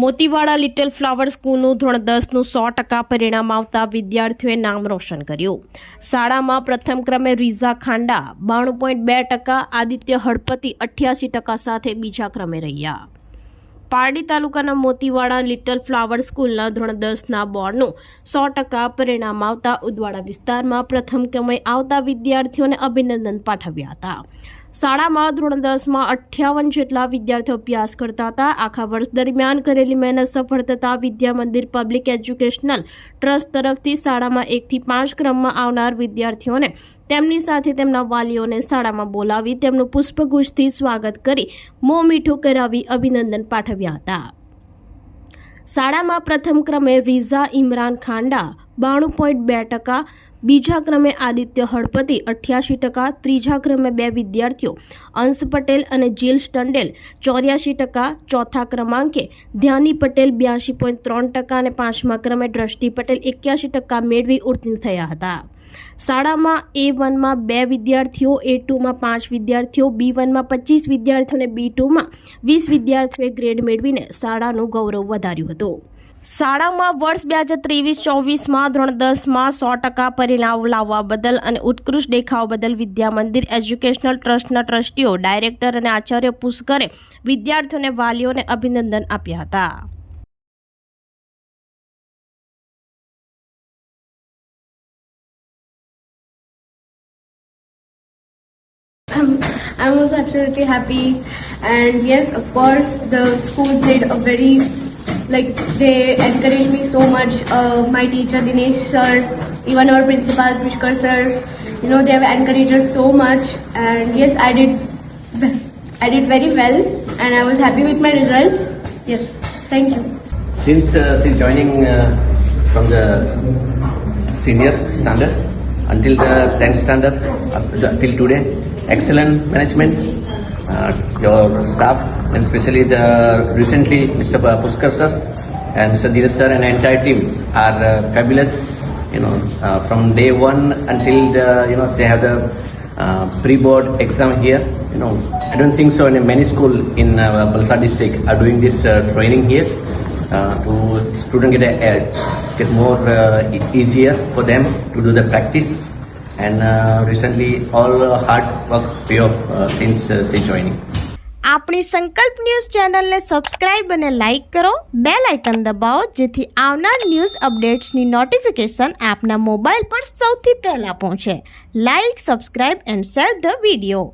Motiwada little flower સ્કૂલનું ધોરણ દસનું સો ટકા પરિણામ આવતા વિદ્યાર્થીઓએ નામ રોશન કર્યું. શાળામાં પ્રથમ ક્રમે રીઝા ખાંડા, બાણું પોઈન્ટ બે ટકા, આદિત્ય હળપતિ અઠ્યાસી ટકા સાથે બીજા ક્રમે રહ્યા. પારડી તાલુકાના મોતીવાડા લિટલ ફ્લાવર સ્કૂલના ધોરણ દસના બોર્ડનું સો ટકા પરિણામ આવતા ઉદવાડા વિસ્તારમાં પ્રથમ ક્રમે આવતા વિદ્યાર્થીઓને અભિનંદન પાઠવ્યા હતા. શાળામાં ધોરણ દસમાં અઠ્યાવન જેટલા વિદ્યાર્થીઓ અભ્યાસ કરતા હતા. આખા વર્ષ દરમિયાન કરેલી મહેનત સફળ થતા Vidya Mandir public educational trust તરફથી શાળામાં એકથી પાંચ ક્રમમાં આવનાર વિદ્યાર્થીઓને તેમની સાથે તેમના વાલીઓને શાળામાં બોલાવી તેમનું પુષ્પગુચ્છથી સ્વાગત કરી મોં મીઠું કરાવી અભિનંદન પાઠવ્યા હતા. શાળામાં પ્રથમ ક્રમે રીઝા ઇમરાન ખાંડા, બાણું પોઈન્ટ બે ટકા, બીજા ક્રમે આદિત્ય હળપતિ, અઠ્યાસી ટકા, ત્રીજા ક્રમે બે વિદ્યાર્થીઓ, અંશ પટેલ અને જીલ સ્ટંડેલ, ચોર્યાસી ટકા, ચોથા ક્રમાંકે, ધ્યાની પટેલ, બ્યાસી પોઈન્ટ ત્રણ ટકા અને પાંચમા ક્રમે દ્રષ્ટિ પટેલ, એક્યાસી ટકા મેળવી ઉત્તીર્ણ થયા હતા. શાળામાં એ વનમાં બે વિદ્યાર્થીઓ એ ટુમાં પાંચ વિદ્યાર્થીઓ બી વનમાં પચીસ વિદ્યાર્થીઓ અને બી ટુમાં વીસ વિદ્યાર્થીઓએ ગ્રેડ મેળવીને શાળાનું ગૌરવ વધાર્યું હતું. શાળામાં વર્ષ બે હજાર ત્રેવીસ ચોવીસમાં, ધોરણ દસમાં સો ટકા પરિણામ લાવવા બદલ અને ઉત્કૃષ્ટ દેખાવ બદલ વિદ્યા મંદિર એજ્યુકેશનલ ટ્રસ્ટના ટ્રસ્ટીઓ, ડાયરેક્ટર અને આચાર્ય પુષ્કરે વિદ્યાર્થીઓને વાલીઓને અભિનંદન આપ્યા હતા. I'm, I'm absolutely happy. And yes of course the school did a very like they encouraged me so much. Uh, my teacher Dinesh sir even our principal Pushkar sir you know they have encouraged us so much. And yes I did I did very well and I was happy with my results. Yes thank you. Since uh, since joining uh, from the senior standard until the 10th standard the- till today, excellent management, uh, your staff and especially the recently Mr. Puskar sir and Mr. Dheeraj sir and entire team are uh, fabulous. You know, uh, from day one until the you know they have the uh, pre-board exam here. You know, I don't think so. In many school in uh, Valsad district are doing this uh, training here uh, to student get a, uh, get more uh, easier for them to do the practice and uh, recently all uh, hard work pay off uh, since uh, she joining. આપણી સંકલ્પ news ચેનલને subscribe અને like કરો. બે લાઇકન દબાવો જેથી આવનાર ન્યૂઝ અપડેટ્સની નોટિફિકેશન આપના મોબાઈલ પર સૌથી પહેલાં પહોંચે. Like subscribe and share the video.